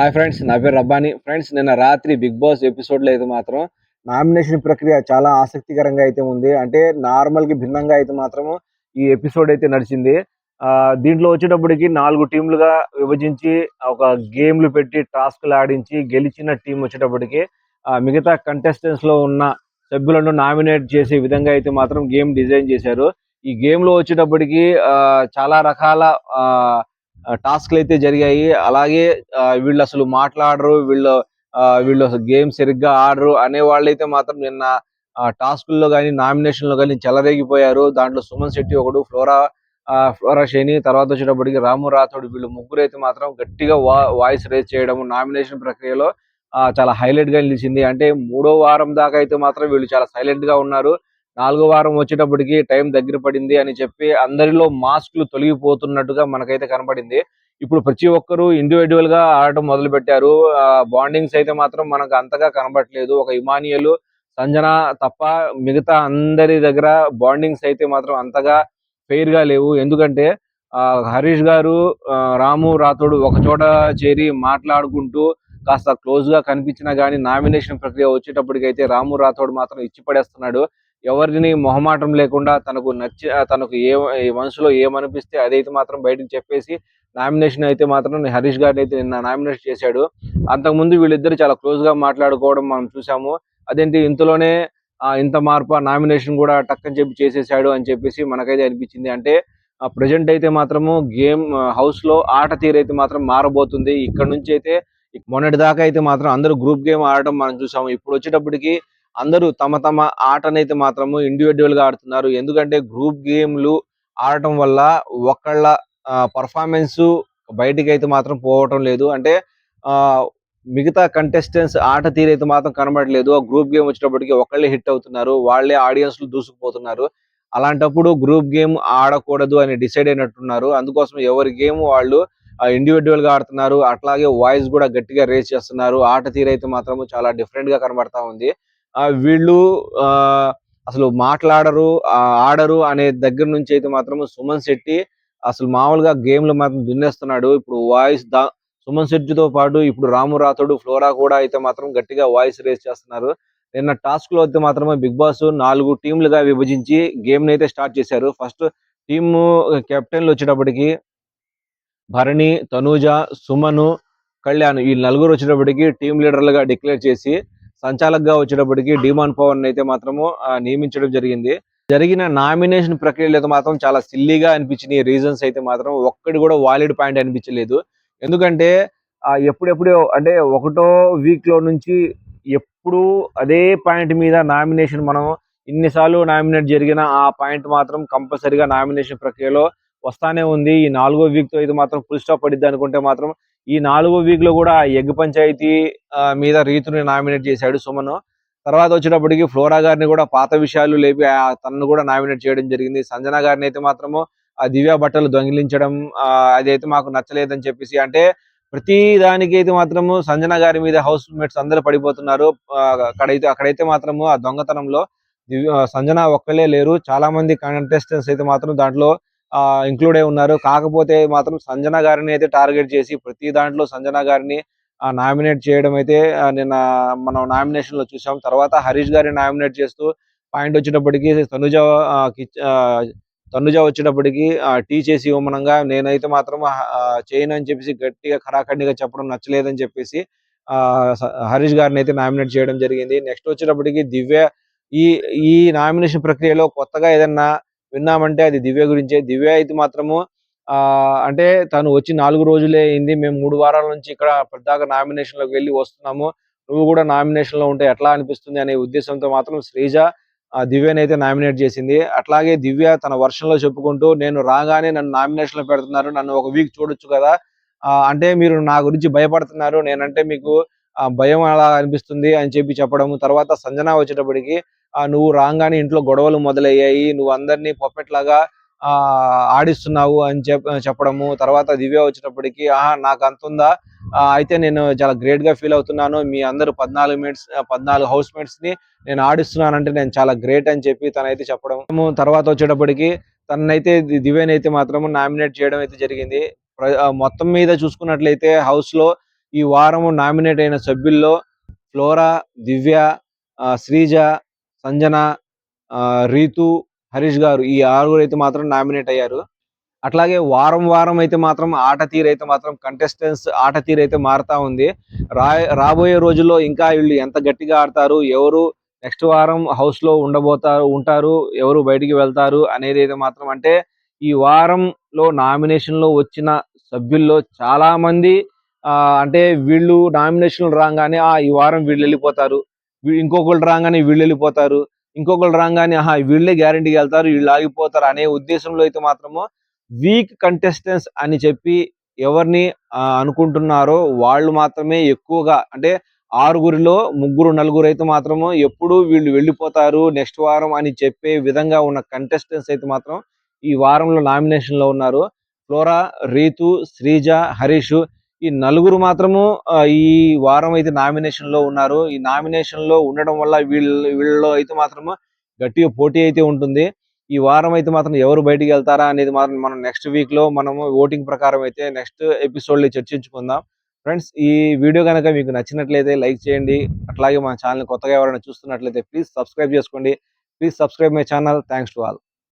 Hi friends నా పేరు Rabbani. Friends నిన్న రాత్రి బిగ్ బాస్ ఎపిసోడ్లో అయితే మాత్రం నామినేషన్ ప్రక్రియ చాలా ఆసక్తికరంగా అయితే ఉంది. అంటే నార్మల్కి భిన్నంగా అయితే మాత్రము ఈ ఎపిసోడ్ అయితే నడిచింది. దీంట్లో వచ్చేటప్పటికి నాలుగు టీంలుగా విభజించి ఒక గేమ్లు పెట్టి టాస్క్లు ఆడించి గెలిచిన టీం వచ్చేటప్పటికి మిగతా కంటెస్టెంట్స్లో ఉన్న సభ్యులను నామినేట్ చేసే విధంగా అయితే మాత్రం గేమ్ డిజైన్ చేశారు. ఈ గేమ్లో వచ్చేటప్పటికి చాలా రకాల టాస్క్లు అయితే జరిగాయి. అలాగే వీళ్ళు అసలు మాట్లాడరు వీళ్ళు వీళ్ళు గేమ్ సరిగ్గా ఆడరు అనే వాళ్ళైతే మాత్రం నిన్న టాస్కుల్లో కానీ నామినేషన్లో కానీ చెలరేగిపోయారు. దాంట్లో సుమన్ శెట్టి ఒకడు ఫ్లోరా ఆ, ఫ్లోరా షేని తర్వాత వచ్చేటప్పటికి రాము రాథోడ్ వీళ్ళు ముగ్గురు అయితే మాత్రం గట్టిగా వా వాయిస్ రేజ్ చేయడం నామినేషన్ ప్రక్రియలో చాలా హైలైట్గా నిలిచింది. అంటే మూడో వారం దాకా అయితే మాత్రం వీళ్ళు చాలా సైలెంట్గా ఉన్నారు. నాలుగో వారం వచ్చేటప్పటికి టైం దగ్గర పడింది అని చెప్పి అందరిలో మాస్క్లు తొలగిపోతున్నట్టుగా మనకైతే కనపడింది. ఇప్పుడు ప్రతి ఒక్కరు ఇండివిజువల్గా ఆడటం మొదలు పెట్టారు బాండింగ్స్ అయితే మాత్రం మనకు అంతగా కనబడలేదు ఒక ఇమానియల్ సంజన తప్ప మిగతా అందరి దగ్గర బాండింగ్స్ అయితే మాత్రం అంతగా ఫెయిర్గా లేవు. ఎందుకంటే ఆ, హరీష్ గారు రాము రాథోడు ఒక చోట చేరి మాట్లాడుకుంటూ కాస్త క్లోజ్గా కనిపించినా గానీ నామినేషన్ ప్రక్రియ వచ్చేటప్పటికైతే రాము రాథోడ్ మాత్రం ఇచ్చి పడేస్తున్నాడు ఎవరిని మొహమాటం లేకుండా తనకు నచ్చి తనకు ఏ మనసులో ఏమనిపిస్తే అదైతే మాత్రం బయటకు చెప్పేసి నామినేషన్ అయితే మాత్రం హరీష్ గారిని అయితే నిన్న నామినేట్ చేశాడు. అంతకుముందు వీళ్ళిద్దరు చాలా క్లోజ్గా మాట్లాడుకోవడం మనం చూసాము. అదేంటి ఇంతలోనే ఇంత మార్పు నామినేషన్ కూడా టక్కని చెప్పి చేసేసాడు అని చెప్పేసి మనకైతే అనిపించింది. అంటే ప్రజెంట్ అయితే మాత్రము గేమ్ హౌస్లో ఆట తీరైతే మాత్రం మారబోతుంది. ఇక్కడ నుంచి అయితే మొన్నటి దాకా అయితే మాత్రం అందరూ గ్రూప్ గేమ్ ఆడటం మనం చూసాము. ఇప్పుడు వచ్చేటప్పటికి అందరూ తమ తమ ఆటనైతే మాత్రము ఇండివిజువల్గా ఆడుతున్నారు. ఎందుకంటే గ్రూప్ గేమ్లు ఆడటం వల్ల ఒకళ్ళ పర్ఫార్మెన్స్ బయటికి అయితే మాత్రం పోవటం లేదు. అంటే మిగతా కంటెస్టెంట్స్ ఆట తీరైతే మాత్రం కనబడలేదు. ఆ గ్రూప్ గేమ్ వచ్చేటప్పటికి ఒకళ్ళే హిట్ అవుతున్నారు. వాళ్ళే ఆడియన్స్ దూసుకుపోతున్నారు. అలాంటప్పుడు గ్రూప్ గేమ్ ఆడకూడదు అని డిసైడ్ అయినట్టున్నారు. అందుకోసం ఎవరి గేమ్ వాళ్ళు ఇండివిజువల్గా ఆడుతున్నారు. అట్లాగే వాయిస్ కూడా గట్టిగా రేస్ చేస్తున్నారు. ఆట తీరైతే మాత్రం చాలా డిఫరెంట్గా కనబడతా ఉంది. వీళ్ళు అసలు మాట్లాడరు ఆడరు అనే దగ్గర నుంచి అయితే మాత్రం సుమన్ శెట్టి అసలు మామూలుగా గేమ్లు మాత్రం దున్నేస్తున్నాడు. ఇప్పుడు వాయిస్ దా సుమన్ శెట్టితో పాటు ఇప్పుడు రాము రాథోడు ఫ్లోరా కూడా అయితే మాత్రం గట్టిగా వాయిస్ రేస్ చేస్తున్నారు. నిన్న టాస్క్లో అయితే మాత్రమే బిగ్ బాస్ నాలుగు టీంలుగా విభజించి గేమ్ని అయితే స్టార్ట్ చేశారు. ఫస్ట్ టీమ్ కెప్టెన్లు వచ్చేటప్పటికి భరణి తనూజ సుమను కళ్యాణ్ ఈ నలుగురు వచ్చేటప్పటికి టీం లీడర్లుగా డిక్లేర్ చేసి సంచాలకుగా వచ్చేటప్పటికి డిమాన్ పవన్ అయితే మాత్రము నియమించడం జరిగింది. జరిగిన నామినేషన్ ప్రక్రియలో అయితే మాత్రం చాలా సిల్లీగా అనిపించిన రీజన్స్ అయితే మాత్రం ఒక్కటి కూడా వాలిడ్ పాయింట్ అనిపించలేదు. ఎందుకంటే ఎప్పుడెప్పుడు అంటే ఒకటో వీక్లో నుంచి ఎప్పుడు అదే పాయింట్ మీద నామినేషన్ మనం ఇన్నిసార్లు నామినేట్ జరిగిన ఆ పాయింట్ మాత్రం కంపల్సరిగా నామినేషన్ ప్రక్రియలో వస్తానే ఉంది. ఈ నాలుగో వీక్తో అయితే ఇది మాత్రం ఫుల్ స్టాప్ పడిద్ది అనుకుంటే మాత్రం ఈ నాలుగో వీక్లో కూడా ఎగ్ పంచాయతీ మీద రీతుని నామినేట్ చేశాడు సుమన్. తర్వాత వచ్చేటప్పటికి ఫ్లోరా గారిని కూడా పాత విషయాలు లేపి ఆ తనను కూడా నామినేట్ చేయడం జరిగింది. సంజన గారిని అయితే మాత్రము ఆ దివ్య బట్టలు దొంగిలించడం అదైతే మాకు నచ్చలేదని చెప్పేసి అంటే ప్రతి దానికి అయితే మాత్రము సంజన గారి మీద హౌస్ మేట్స్ అందరూ పడిపోతున్నారు. అక్కడైతే అక్కడైతే మాత్రము ఆ దొంగతనంలో దివ్య సంజన ఒక్కలే లేరు. చాలా మంది కంటెస్టెంట్స్ అయితే మాత్రం దాంట్లో ఇంక్లూడ్ అయి ఉన్నారు. కాకపోతే మాత్రం సంజన గారిని అయితే టార్గెట్ చేసి ప్రతి దాంట్లో సంజన గారిని నామినేట్ చేయడం అయితే నిన్న మనం నామినేషన్లో చూసాం. తర్వాత హరీష్ గారిని నామినేట్ చేస్తూ పాయింట్ వచ్చేటప్పటికి తనుజ తనుజ వచ్చేటప్పటికి టీ చేసి ఇవ్వమనంగా నేనైతే మాత్రం చేయను అని చెప్పేసి గట్టిగా ఖరాఖండిగా చెప్పడం నచ్చలేదని చెప్పేసి హరీష్ గారిని అయితే నామినేట్ చేయడం జరిగింది. నెక్స్ట్ వచ్చేటప్పటికి దివ్య ఈ ఈ నామినేషన్ ప్రక్రియలో కొత్తగా ఏదన్నా విన్నామంటే అది దివ్య గురించే. దివ్య అయితే మాత్రము ఆ అంటే తను వచ్చి నాలుగు రోజులే అయింది. మేము మూడు వారాల నుంచి ఇక్కడ పెద్దగా నామినేషన్లోకి వెళ్ళి వస్తున్నాము. నువ్వు కూడా నామినేషన్లో ఉంటే ఎట్లా అనిపిస్తుంది అనే ఉద్దేశంతో మాత్రం శ్రీజ దివ్యని అయితే నామినేట్ చేసింది. అట్లాగే దివ్య తన వర్షంలో చెప్పుకుంటూ నేను రాగానే నన్ను నామినేషన్లో పెడుతున్నారు. నన్ను ఒక వీక్ చూడొచ్చు కదా. అంటే మీరు నా గురించి భయపడుతున్నారు. నేనంటే మీకు భయం అలా అనిపిస్తుంది అని చెప్పి చెప్పడము. తర్వాత సంజన వచ్చేటప్పటికి ఆ, నువ్వు రాగానే ఇంట్లో గొడవలు మొదలయ్యాయి నువ్వు అందరినీ పప్పెట్ లాగా ఆ ఆడిస్తున్నావు అని చెప్ చెప్పడము తర్వాత దివ్య వచ్చేటప్పటికి ఆహా నాకు అంత ఉందా? అయితే నేను చాలా గ్రేట్గా ఫీల్ అవుతున్నాను. మీ అందరు పద్నాలుగు మినిట్స్ పద్నాలుగు హౌస్ మేట్స్ని నేను ఆడిస్తున్నానంటే నేను చాలా గ్రేట్ అని చెప్పి తనైతే చెప్పడం. తర్వాత వచ్చేటప్పటికి తనైతే ది- దివ్యని అయితే మాత్రం నామినేట్ చేయడం అయితే జరిగింది. ప్ర- మొత్తం మీద చూసుకున్నట్లయితే హౌస్లో ఈ వారం నామినేట్ అయిన సభ్యుల్లో ఫ్లోరా దివ్య శ్రీజ సంజన ఆ, రీతు హరీష్ గారు ఈ ఆరుగురు అయితే మాత్రం నామినేట్ అయ్యారు. అట్లాగే వారం వారం అయితే మాత్రం ఆట తీరు అయితే మాత్రం కంటెస్టెంట్స్ ఆట తీరు అయితే మారుతా ఉంది. రా రాబోయే రోజుల్లో ఇంకా వీళ్ళు ఎంత గట్టిగా ఆడతారు ఎవరు నెక్స్ట్ వారం హౌస్లో ఉండబోతారు ఉంటారు ఎవరు బయటికి వెళ్తారు అనేది అయితే మాత్రం అంటే ఈ వారంలో నామినేషన్లో వచ్చిన సభ్యుల్లో చాలా మంది ఆ, అంటే వీళ్ళు నామినేషన్ రాగానే ఆ ఈ వారం వీళ్ళు వెళ్ళిపోతారు. ఇంకొకళ్ళు రాగానే వీళ్ళు వెళ్ళిపోతారు. ఇంకొకళ్ళు రాగానే ఆహా వీళ్ళే గ్యారంటీకి వెళ్తారు వీళ్ళు ఆగిపోతారు అనే ఉద్దేశంలో అయితే మాత్రము వీక్ కంటెస్టెంట్స్ అని చెప్పి ఎవరిని అనుకుంటున్నారో వాళ్ళు మాత్రమే ఎక్కువగా అంటే ఆరుగురిలో ముగ్గురు నలుగురు అయితే మాత్రము ఎప్పుడు వీళ్ళు వెళ్ళిపోతారు నెక్స్ట్ వారం అని చెప్పే విధంగా ఉన్న కంటెస్టెంట్స్ అయితే మాత్రం ఈ వారంలో నామినేషన్లో ఉన్నారు. ఫ్లోరా రీతు శ్రీజ హరీష్ ఈ నలుగురు మాత్రము ఈ వారం అయితే నామినేషన్లో ఉన్నారు. ఈ నామినేషన్లో ఉండడం వల్ల వీళ్ళు వీళ్ళలో అయితే మాత్రము గట్టిగా పోటీ అయితే ఉంటుంది. ఈ వారం అయితే మాత్రం ఎవరు బయటికి వెళ్తారా అనేది మాత్రం మనం నెక్స్ట్ వీక్లో మనము ఓటింగ్ ప్రకారం అయితే నెక్స్ట్ ఎపిసోడ్లో చర్చించుకుందాం. ఫ్రెండ్స్ ఈ వీడియో కనుక మీకు నచ్చినట్లయితే లైక్ చేయండి. అట్లాగే మన ఛానల్ కొత్తగా ఎవరైనా చూస్తున్నట్లయితే ప్లీజ్ సబ్స్క్రైబ్ చేసుకోండి. Please subscribe my channel thanks to all